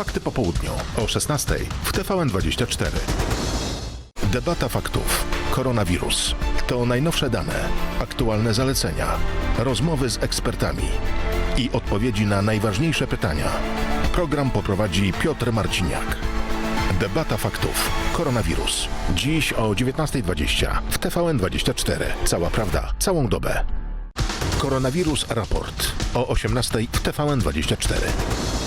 Fakty po południu o 16 w TVN24. Debata faktów. Koronawirus. To najnowsze dane, aktualne zalecenia, rozmowy z ekspertami i odpowiedzi na najważniejsze pytania. Program poprowadzi Piotr Marciniak. Debata faktów. Koronawirus. Dziś o 19.20 w TVN24. Cała prawda, całą dobę. Koronawirus raport o 18.00 w TVN24.